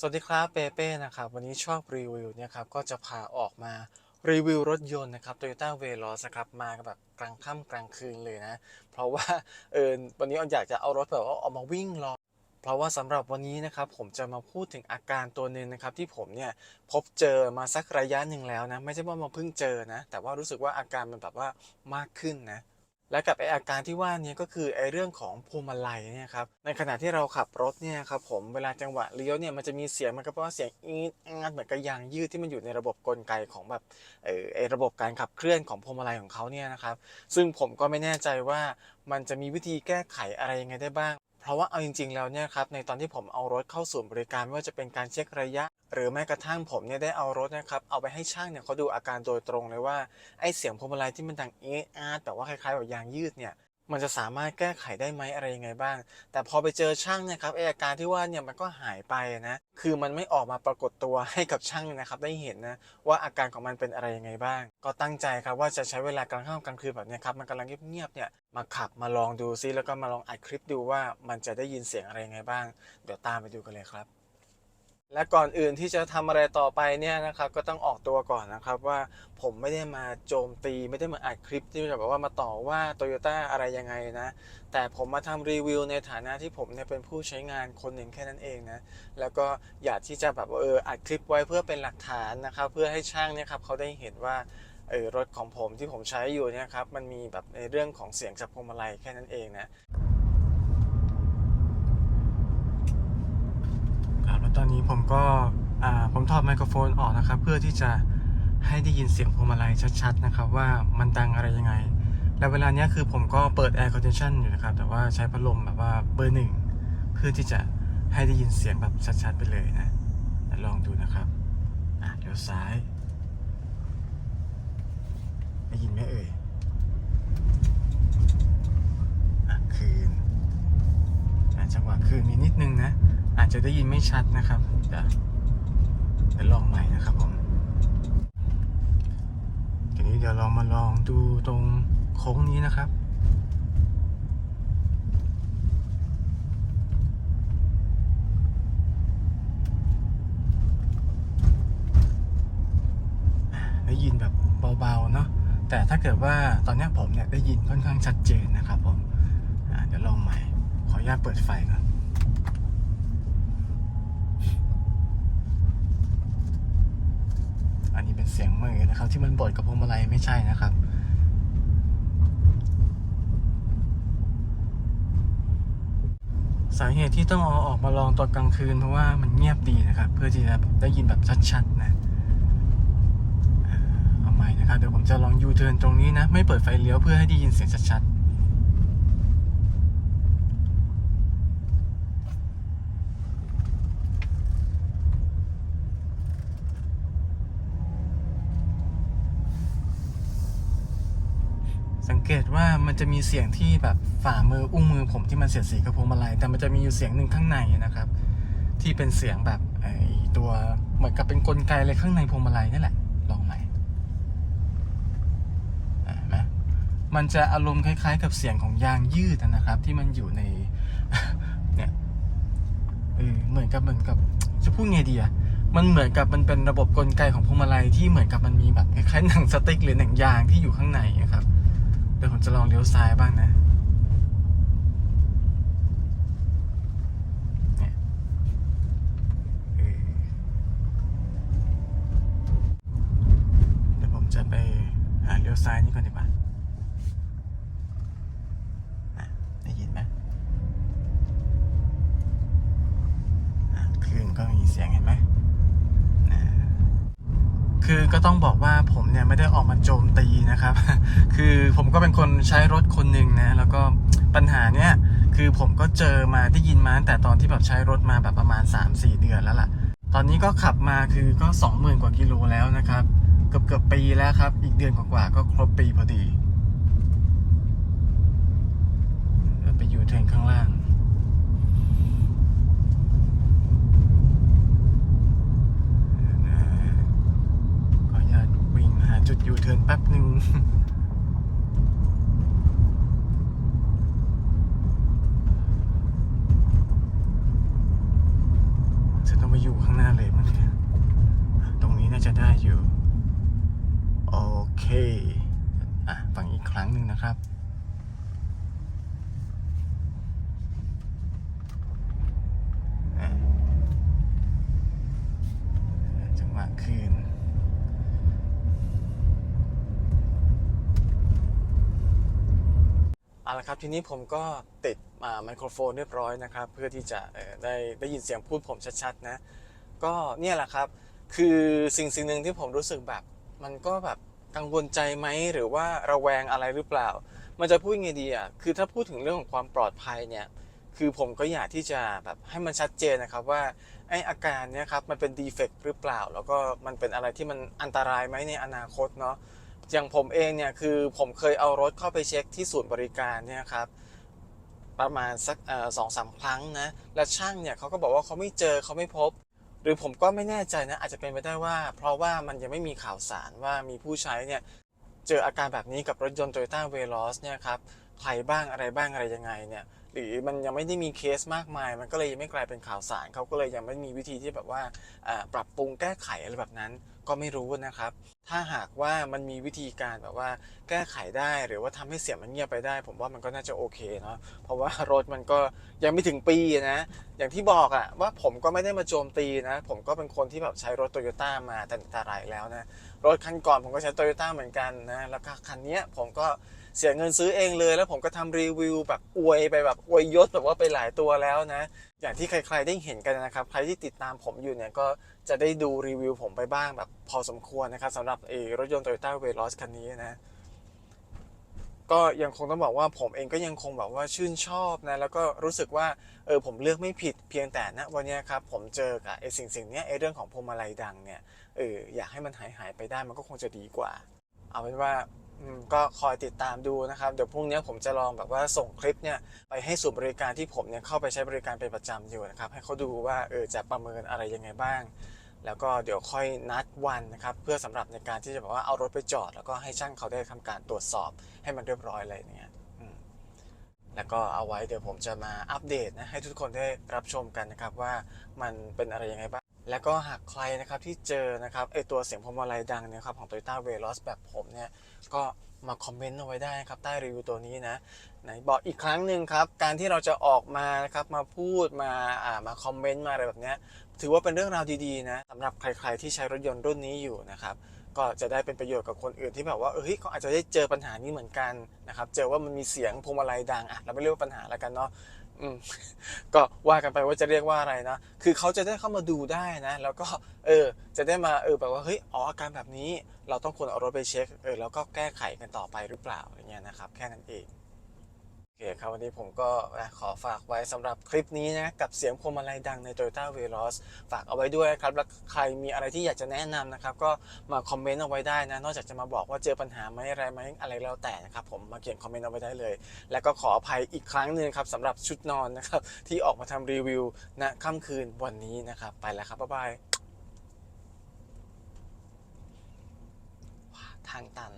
สวัสดีครับเปเป้นะครับ วันนี้ชอบรีวิวเนี่ยครับก็จะพาออกมารีวิวรถยนต์นะครับ Toyota Veloz นะครับมาแบบกลางค่ำกลางคืนเลยนะ เพราะว่าเออวันนี้อยากจะเอารถแบบว่าออกมาวิ่งรอเพราะว่าสำหรับวันนี้นะครับผมจะมาพูดถึงอาการตัวหนึ่งนะครับ ที่ผมเนี่ยพบเจอมาสักระยะหนึ่งแล้วนะ ไม่ใช่ว่ามาเพิ่งเจอนะ แต่ว่ารู้สึกว่าอาการมันแบบว่ามากขึ้นนะ และกับไออาการที่ว่านี้ก็คือไอเรื่องของพวงมาลัยเนี่ยครับในขณะที่เราขับรถเนี่ยครับผมเวลาจังหวะเลี้ยวเนี่ยมันจะมีเสียงมันก็เพราะว่าเสียงอีดอาดเหมือนกับยางยืดที่มันอยู่ในระบบกลไกของแบบเออไอระบบการขับเคลื่อนของพวงมาลัยของเขาเนี่ยนะครับซึ่งผมก็ไม่แน่ใจว่ามันจะมีวิธีแก้ไขอะไรยังไงได้บ้าง ราะว่าเอาจริง ๆ แล้วเนี่ยครับในตอนที่ผมเอารถเข้าศูนย์บริการไม่ว่าจะเป็นการเช็คระยะ หรือแม้กระทั่งผมเนี่ยได้เอารถนะครับเอาไปให้ช่างเนี่ยเขาดูอาการโดยตรงเลยว่าไอ้เสียงพวงมาลัยที่มันดังเอ๊ะอาดแต่ว่าคล้ายๆแบบยางยืดเนี่ย มันจะสามารถแก้ไขได้ไหมอะไรยังไงบ้าง แต่พอไปเจอช่างเนี่ยครับไออาการที่ว่าเนี่ยมันก็หายไปนะ คือมันไม่ออกมาปรากฏตัวให้กับช่างนะครับได้เห็นนะว่าอาการของมันเป็นอะไรยังไงบ้าง ก็ตั้งใจครับว่าจะใช้เวลากลางค่ำกลางคืนแบบเนี้ยครับมันกำลังเงียบๆเนี่ยมาขับมาลองดูซิแล้วก็มาลองอัดคลิปดูว่ามันจะได้ยินเสียงอะไรยังไงบ้าง เดี๋ยวตามไปดูกันเลยครับ และก่อนอื่นที่จะทำอะไรต่อไปเนี่ยนะครับก็ต้องออกตัวก่อนนะครับว่าผมไม่ได้มาโจมตี ไม่ได้มาอัดคลิปที่จะแบบว่ามาต่อว่า Toyota อะไรยังไงนะ แต่ผมมาทำรีวิวในฐานะที่ผมเนี่ยเป็นผู้ใช้งานคนหนึ่งแค่นั้นเองนะแล้วก็อยากที่จะแบบเอออัดคลิปไว้เพื่อเป็นหลักฐานนะครับเพื่อให้ช่างเนี่ยครับเขาได้เห็นว่าเออรถของผมที่ผมใช้อยู่เนี่ยครับมันมีแบบในเรื่องของเสียงจากพวงมาลัยแค่นั้นเองนะ ครับ แล้วตอนนี้ผมก็ผมถอดไมโครโฟนออกนะครับ เพื่อที่จะให้ได้ยินเสียงพวงมาลัยชัดๆนะครับ ว่ามันดังอะไรยังไง แล้วเวลานี้คือผมก็เปิด air condition อยู่นะครับ แต่ว่าใช้พัดลมแบบว่าเบอร์หนึ่งเพื่อที่จะให้ได้ยินเสียงแบบชัดๆไปเลยนะลองดูนะครับอะเดี๋ยวซ้ายได้ยินไหมเอ่ยอะคืนจังหวะคืนมีนิดนึงนะ อาจจะได้ยินไม่ชัดนะครับเดี๋ยวเดี๋ยวลองใหม่นะครับผมทีนี้เดี๋ยวเรามาลองดูตรงโค้งนี้นะครับได้ยินแบบเบาๆเนาะแต่ถ้าเกิดว่าตอนนี้ผมเนี่ยได้ยินค่อนข้างชัดเจนนะครับผมเดี๋ยวลองใหม่ ขออนุญาตเปิดไฟก่อน อันนี้ เป็นเสียงมือนะครับ ที่มันบดกับพวงมาลัยไม่ใช่นะครับสาเหตุที่ต้องเอาออกมาลองตอนกลางคืนเพราะว่ามันเงียบดีนะครับ เพื่อที่จะได้ยินแบบชัดๆนะเอาใหม่นะครับเดี๋ยวผมจะลองยูเทิร์นตรงนี้นะ ไม่เปิดไฟเลี้ยวเพื่อให้ได้ยินเสียงชัดๆ สังเกตว่ามันจะมีเสียงที่แบบฝ่ามืออุ้งมือผมที่มันเสียดสีกับพวงมาลัยแต่มันจะมีอยู่เสียงหนึ่งข้างในนะครับ ที่เป็นเสียงแบบไอ้ตัวเหมือนกับเป็นกลไกอะไรข้างในพวงมาลัยนี่แหละ ลองใหม่นไหมมันจะอารมณ์คล้าย ๆ กับเสียงของยางยืดนะครับ ที่มันอยู่ในเนี่ยเออเหมือนกับเหมือนกับจะพูดไงดีอะมันเหมือนกับมันเป็นระบบกลไกของพวงมาลัยที่เหมือนกับมันมีแบบคล้ายๆหนังสติ๊กหรือหนังยางที่อยู่ข้างในนะครับ เดี๋ยวผมจะลองเลี้ยวซ้ายบ้างนะเนี่ยเดี๋ยวผมจะไปหาเลี้ยวซ้ายนี่ก่อนดีกว่าอะได้ยินไหมคลื่นก็มีเสียงเห็นไหม คือก็ต้องบอกว่าผมเนี่ยไม่ได้ออกมาโจมตีนะครับ คือผมก็เป็นคนใช้รถคนหนึ่งนะ แล้วก็ปัญหาเนี้ยคือผมก็เจอมาได้ยินมาแต่ตอนที่แบบใช้รถมาแบบประมาณ 3-4 เดือนแล้วล่ะ ตอนนี้ก็ขับมาคือก็ 20,000 กว่ากิโลแล้วนะครับ เกือบเกือบปีแล้วครับ อีกเดือนกว่าๆก็ครบปีพอดีไปอยู่เทรนข้างล่าง ขออนุญาตวิ่งหาจุด ยูเทิร์นแป๊บหนึ่งจะต้องไปอยู่ข้างหน้าเลยมั้งเนี่ยตรงนี้น่าจะได้อยู่ โอเค อะฟังอีกครั้งหนึ่งนะครับ อะจังหวะคืน เอาละครับทีนี้ผมก็ติดอ่าไมโครโฟนเรียบร้อยนะครับ เพื่อที่จะได้ได้ยินเสียงพูดผมชัดๆนะ ก็เนี่ยแหละครับ คือสิ่งสิ่งหนึ่งที่ผมรู้สึกแบบ มันก็แบบกังวลใจไหมหรือว่าระแวงอะไรหรือเปล่า มันจะพูดยังไงดีอะคือถ้าพูดถึงเรื่องของความปลอดภัยเนี่ยคือผมก็อยากที่จะแบบให้มันชัดเจนนะครับว่าไออาการเนี่ยครับมันเป็นดีเฟกต์หรือเปล่า แล้วก็มันเป็นอะไรที่มันอันตรายไหมในอนาคตเนาะ อย่างผมเองเนี่ยคือผมเคยเอารถเข้าไปเช็คที่ศูนย์บริการเนี่ยครับประมาณสักสองสามครั้งนะและช่างเนี่ยเขาก็บอกว่าเขาไม่เจอเขาไม่พบ หรือผมก็ไม่แน่ใจนะอาจจะเป็นไปได้ว่า เพราะว่ามันยังไม่มีข่าวสารว่ามีผู้ใช้เนี่ยเจออาการแบบนี้กับรถยนต์ Toyota Veloz เนี่ยครับใครบ้างอะไรบ้างอะไรยังไงเนี่ย หรือมันยังไม่ได้มีเคสมากมาย มันก็เลยยังไม่กลายเป็นข่าวสารเขาก็เลยยังไม่มีวิธีที่แบบว่าปรับปรุงแก้ไขอะไรแบบนั้นก็ไม่รู้นะครับ ถ้าหากว่ามันมีวิธีการแบบว่าแก้ไขได้หรือว่าทำให้เสียงมันเงียบไปได้ ผมว่ามันก็น่าจะโอเคเนาะ เพราะว่ารถมันก็ยังไม่ถึงปีนะ อย่างที่บอกอะว่าผมก็ไม่ได้มาโจมตีนะ ผมก็เป็นคนที่แบบใช้รถโตโยต้ามาแต่ต่ไรแล้วนะ รถคันก่อนผมก็ใช้โตโยต้าเหมือนกันนะ แล้วก็คันเนี้ยผมก็เสียเงินซื้อเองเลย แล้วผมก็ทำรีวิวแบบอวยไปแบบอวยยศแบบว่าไปหลายตัวแล้วนะ อย่างที่ใครๆได้เห็นกันนะครับ ใครที่ติดตามผมอยู่เนี่ยก็จะได้ดูรีวิวผมไปบ้างแบบพอสมควรนะครับสำหรับเอรถยนต์ Toyota Veloz คันนี้นะก็ยังคงต้องบอกว่าผมเองก็ยังคงแบบว่าชื่นชอบนะ แล้วก็รู้สึกว่าเออผมเลือกไม่ผิดเพียงแต่ณวันนี้ครับ ผมเจอกับไอ้สิ่งสิ่งเนี้ยไอ้เรื่องของพวงมาลัยดังเนี่ยเอออยากให้มันหายหายไปได้มันก็คงจะดีกว่า เอาเป็นว่า ก็คอยติดตามดูนะครับ เดี๋ยวพรุ่งนี้ผมจะลองแบบว่าส่งคลิปเนี่ยไปให้ศูนบริการที่ผมเนี่ยเข้าไปใช้บริการเป็นประจำอยู่นะครับ ให้เขาดูว่าเออจะประเมินอะไรยังไงบ้าง แล้วก็เดี๋ยวค่อยนัดวันนะครับ เพื่อสำหรับในการที่จะแบบว่าเอารถไปจอด แล้วก็ให้ช่างเขาได้ทำการตรวจสอบให้มันเรียบร้อยอะไรเนี่ยแล้วก็เอาไว้เดี๋ยวผมจะมาอัปเดตนะให้ทุกคนได้รับชมกันนะครับว่ามันเป็นอะไรยังไงบ้าง แล้วก็หากใครนะครับที่เจอนะครับไอตัวเสียงพวงมาลัยดังเนี่ยครับของ Toyota Veloz แบบผมเนี่ยก็มาคอมเมนต์เอาไว้ได้นะครับใต้รีวิวตัวนี้นะไหนบอกอีกครั้งหนึ่งครับ การที่เราจะออกมานะครับมาพูดมาอ่ามาคอมเมนต์มาอะไรแบบเนี้ยถือว่าเป็นเรื่องราวดีๆนะสำหรับใครๆที่ใช้รถยนต์รุ่นนี้อยู่นะครับก็จะได้เป็นประโยชน์กับคนอื่นที่แบบว่าเอ้ยเขาอาจจะได้เจอปัญหานี้เหมือนกันนะครับเจอว่ามันมีเสียงพวงมาลัยดังอะเราไม่เรียกว่าปัญหาแล้วกันเนาะ อืมก็ว่ากันไปว่าจะเรียกว่าอะไรนะ คือเขาจะได้เข้ามาดูได้นะ แล้วก็เออ จะได้มาเออแบบว่าเฮ้ยอ๋ออาการแบบนี้ เราต้องควรเอารถไปเช็คเออแล้วก็แก้ไขกันต่อไปหรือเปล่าอย่างเงี้ยนะครับ แค่นั้นเอง โอเคครับวันนี้ผมก็ขอฝากไว้สำหรับคลิปนี้นะ กับเสียงพวงมาลัยดังใน Toyota Veloz ฝากเอาไว้ด้วยครับ แล้วใครมีอะไรที่อยากจะแนะนำนะครับ ก็มาคอมเมนต์เอาไว้ได้นะ นอกจากจะมาบอกว่าเจอปัญหาไหมอะไรไหมอะไรแล้วแต่นะครับ ผมมาเขียนคอมเมนต์เอาไว้ได้เลย แล้วก็ขออภัยอีกครั้งหนึ่งครับสำหรับชุดนอนนะครับ ที่ออกมาทำรีวิวณค่ำคืนวันนี้นะครับ ไปแล้วครับบ๊ายบายทางตัน